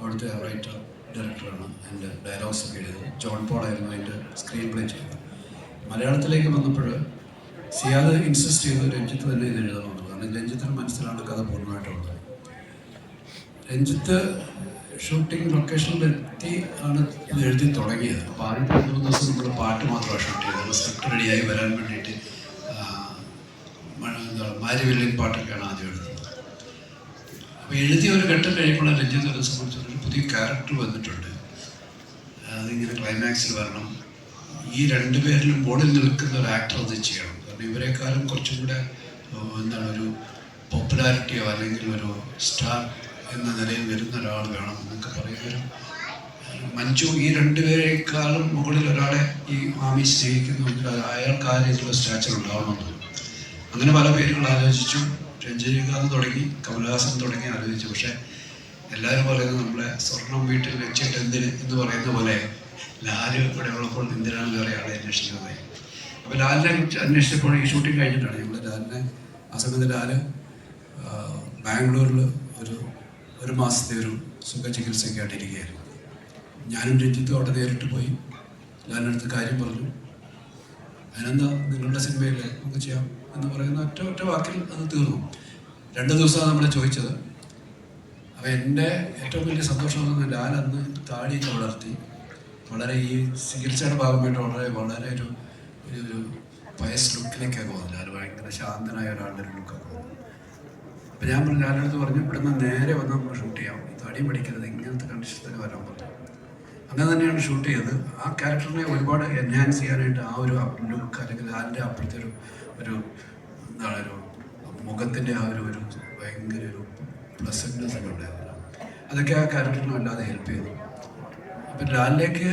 അവിടുത്തെ റൈറ്റർ ഡയറക്ടറാണ് എന്റെ ഡയലോഗ്സ് ഒക്കെ എഴുതിയത്. ജോൺ പോൾ ആയിരുന്നു അതിന്റെ സ്ക്രീൻ പ്ലേ ചെയ്തത്. മലയാളത്തിലേക്ക് വന്നപ്പോൾ സിയാദ് ഇൻസിസ്റ്റ് ചെയ്ത് രഞ്ജിത്ത് തന്നെ ഇത് എഴുതണമെന്നുള്ളത് കാരണം രഞ്ജിത്തിന് മനസ്സിലാണ് കഥ പൂർണമായിട്ടുള്ളത്. രഞ്ജിത്ത് ഷൂട്ടിംഗ് ലൊക്കേഷനിലെത്തി ആണ് ഇത് എഴുതി തുടങ്ങിയത്. അപ്പോൾ ആദ്യത്തെ മൂന്ന് ദിവസം നമ്മൾ പാട്ട് മാത്രമാണ് ഷൂട്ട് ചെയ്തത്. സ്ക്രിപ്റ്റ് റെഡിയായി വരാൻ വേണ്ടിയിട്ട് മാരി മാരിവില്യൻ പാട്ടൊക്കെയാണ് ആദ്യം എഴുതുന്നത് അപ്പോൾ എഴുതിയ ഒരു ഘട്ടം കഴിയുമ്പോൾ രഞ്ജിത്തിനെ സംബന്ധിച്ച് ഒരു പുതിയ ക്യാരക്ടർ വന്നിട്ടുണ്ട്. അതിങ്ങനെ ക്ലൈമാക്സിൽ വരണം. ഈ രണ്ടുപേരിലും ബോർഡിൽ നിൽക്കുന്ന ഒരു ആക്ടർ അത് ചെയ്യണം. കാരണം ഇവരെക്കാളും കുറച്ചും കൂടെ എന്താണ് ഒരു പോപ്പുലാരിറ്റിയോ അല്ലെങ്കിൽ ഒരു സ്റ്റാർ എന്ന നിലയിൽ വരുന്ന ഒരാൾ വേണം എന്നൊക്കെ പറയുന്നൊരു മഞ്ജു ഈ രണ്ടുപേരെക്കാളും മുകളിൽ ഒരാളെ ഈ മാമി സ്നേഹിക്കുന്നുണ്ട് അയാൾക്ക് ആ രീതിയിലുള്ള സ്റ്റാച്ചർ ഉണ്ടാവണമെന്ന് അങ്ങനെ പല പേരുകൾ ആലോചിച്ചു. രഞ്ജനികാന്ത് തുടങ്ങി കമലഹാസൻ തുടങ്ങി ആലോചിച്ചു. പക്ഷേ എല്ലാവരും പറയുന്നത് നമ്മളെ സ്വർണം വീട്ടിൽ വെച്ചിട്ട് എന്തിന് എന്ന് പറയുന്ന പോലെ ലാൽ ഇവിടെ ഉള്ളപ്പോൾ എന്തിനാണെന്ന് അറിയാതെ അന്വേഷിക്കുന്നത്. അപ്പോൾ ലാലിനെ കുറിച്ച് അന്വേഷിച്ചപ്പോൾ ഈ ഷൂട്ടിംഗ് കഴിഞ്ഞിട്ടാണ് ഞങ്ങൾ ലാലിനെ ആ സമയത്ത് ലാൽ ബാംഗ്ലൂരിൽ ഒരു ഒരു മാസത്തെ ഒരു സുഖ ചികിത്സയ്ക്കായിട്ടിരിക്കുകയായിരുന്നു ഞാനും രഞ്ജിത്തും അവിടെ നേരിട്ട് പോയി. ലാലിനടുത്ത് കാര്യം പറഞ്ഞു. അതിനെന്താ നിങ്ങളുടെ സിനിമയിൽ നമുക്ക് ചെയ്യാം എന്ന് പറയുന്ന ഒറ്റ ഒറ്റ വാക്കിൽ അത് തീർന്നു. രണ്ട് ദിവസമാണ് നമ്മളെ ചോദിച്ചത്. അപ്പോൾ എന്റെ ഏറ്റവും വലിയ സന്തോഷം എന്ന് പറഞ്ഞാൽ ലാൽ അന്ന് താടിയൊക്കെ വളർത്തി. വളരെ ഈ ചികിത്സയുടെ ഭാഗമായിട്ട് വളരെ വളരെ ഒരു ഒരു ഒരു വയസ് ലുക്കിലേക്കൊക്കെ പോകുന്നത് ലാൽ ഭയങ്കര ശാന്തനായ ഒരാളുടെ ഒരു ലുക്കൊക്കെ പോകുന്നത് അപ്പോൾ ഞാൻ പറഞ്ഞു ലാലടുത്ത് പറഞ്ഞു ഇവിടുന്ന് നേരെ വന്ന് നമ്മൾ ഷൂട്ട് ചെയ്യാം. ഈ തടി പഠിക്കരുത് ഇങ്ങനത്തെ കണ്ടീഷൻ തന്നെ വരാൻ പറഞ്ഞു. അങ്ങനെ തന്നെയാണ് ഷൂട്ട് ചെയ്തത്. ആ ക്യാരക്ടറിനെ ഒരുപാട് എൻഹാൻസ് ചെയ്യാനായിട്ട് ആ ഒരു ലുക്ക് അല്ലെങ്കിൽ ലാലിന്റെ അപ്പോഴത്തെ ഒരു ഒരു എന്താണ് ഒരു മുഖത്തിന്റെ ആ ഒരു ഒരു ഭയങ്കര ഒരു പ്ലസന്റ്നെസ് ഒക്കെ ഉണ്ടായിരുന്നു അതൊക്കെ ആ ക്യാരക്ടറിനെ വല്ലാതെ ഹെൽപ്പ് ചെയ്തു. അപ്പം ലാലിലേക്ക്